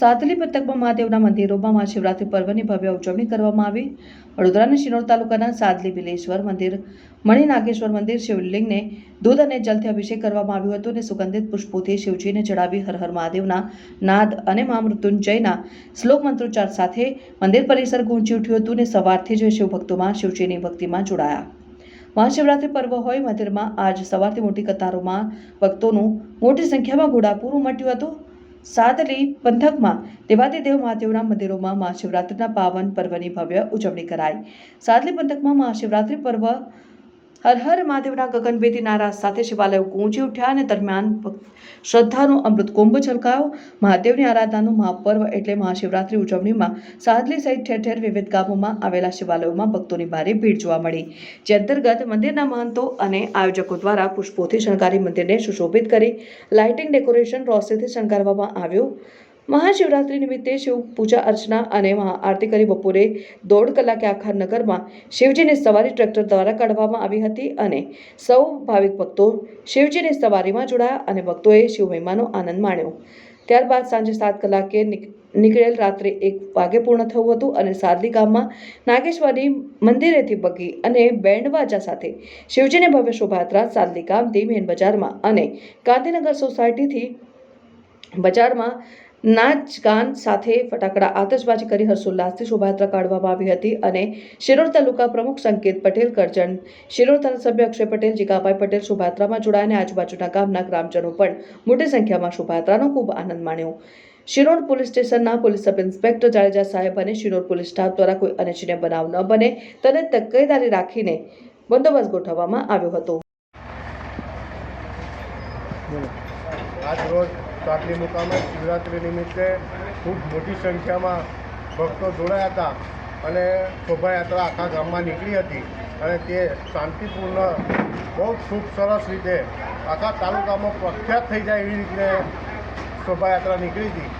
સાતલી પંથકમાં મહાદેવના મંદિરોમાં મહાશિવરાત્રિ પર્વની ભવ્ય ઉજવણી કરવામાં આવી. વડોદરાના શિનોર તાલુકાના સાદલી બિલેશ્વર મંદિર મણિનાગેશ્વર મંદિર શિવલિંગને દૂધ અને જલથી અભિષેક કરવામાં આવ્યો હતો અને સુગંધિત પુષ્પોથી શિવજીને ચડાવી હર હર મહાદેવના નાદ અને મહામૃત્યુંજયના શ્લોક મંત્રોચ્ચાર સાથે મંદિર પરિસર ગુંજી ઉઠ્યું હતું અને સવારથી જ શિવભક્તોમાં શિવજીની ભક્તિમાં જોડાયા. મહાશિવરાત્રિ પર્વ હોય, મંદિરમાં આજ સવારથી મોટી કતારોમાં ભક્તોનું મોટી સંખ્યામાં ઘોડાપૂર ઉમટ્યું હતું. સાદલી પંથકમાં દેવાદિદેવ મહાદેવના મંદિરોમાં મહાશિવરાત્રિના પાવન પર્વની ભવ્ય ઉજવણી કરાઈ. સાદલી પંથકમાં મહાશિવરાત્રિ પર્વ હર હર મહાદેવના ગગનભેદી નારા સાથે શિવાલયો ગુંજી ઉઠ્યા અને દરમિયાન શ્રદ્ધાનો અમૃત કુંભ છલકાયો. મહાદેવની આરાધનાનું મહાપર્વ એટલે મહાશિવરાત્રિ ઉજવણીમાં સાદલી સહિત ઠેર ઠેર વિવિધ ગામોમાં આવેલા શિવાલયોમાં ભક્તોની ભારે ભીડ જોવા મળી. જે અંતર્ગત મંદિરના મહંતો અને આયોજકો દ્વારા પુષ્પોથી શણગારી મંદિરને સુશોભિત કરી, લાઇટિંગ ડેકોરેશન રોશનીથી શણગારવામાં આવ્યું. મહાશિવરાત્રિ નિમિત્તે શિવ પૂજા અર્ચના અને મહાઆરતી કરી બપોરે દોઢ કલાકે આખા નગરમાં શિવજીની સવારી ટ્રેક્ટર દ્વારા કાઢવામાં આવી હતી અને સૌ ભાવિક ભક્તો શિવજીની સવારીમાં જોડાયા અને ભક્તોએ શિવ મહિમાનો આનંદ માણ્યો. ત્યારબાદ સાંજે સાત કલાકે નીકળેલ રાત્રે એક વાગે પૂર્ણ થયું હતું અને સાદલી ગામમાં નાગેશ્વરી મંદિરેથી બગી અને બેન્ડ બાજા સાથે શિવજીની ભવ્ય શોભાયાત્રા સાદલી ગામથી મેન બજારમાં અને ગાંધીનગર સોસાયટીથી બજારમાં નાચ ગાન સાથે ફટાકડા આતશબાજી કરી હર્ષોલ્લાસથી શોભાયાત્રા કાઢવામાં આવી હતી અને શિરોડ તાલુકા પ્રમુખ સંકેત પટેલ, કરજણ શિરોડ ધારાસભ્ય અક્ષય પટેલ જીગાભાઈ પટેલ શોભાયાત્રામાં જોડાયા અને આજુબાજુના ગામના ગ્રામજનો પણ મોટી સંખ્યામાં શોભાયાત્રાનો ખૂબ આનંદ માણ્યો. શિરોડ પોલીસ સ્ટેશનના પોલીસ સબ ઇન્સ્પેક્ટર જાડેજા સાહેબ અને શિરોડ પોલીસ સ્ટાફ દ્વારા કોઈ અનિચ્છનીય બનાવ ન બને તેને તકેદારી રાખીને બંદોબસ્ત ગોઠવવામાં આવ્યો હતો. આજ રોજ સાતલી મુકામે શિવરાત્રિ નિમિત્તે ખૂબ મોટી સંખ્યામાં ભક્તો જોડાયા હતા અને શોભાયાત્રા આખા ગામમાં નીકળી હતી અને તે શાંતિપૂર્ણ, બહુ ખૂબ સરસ રીતે આખા તાલુકામાં પ્રખ્યાત થઈ જાય એવી રીતે શોભાયાત્રા નીકળી હતી.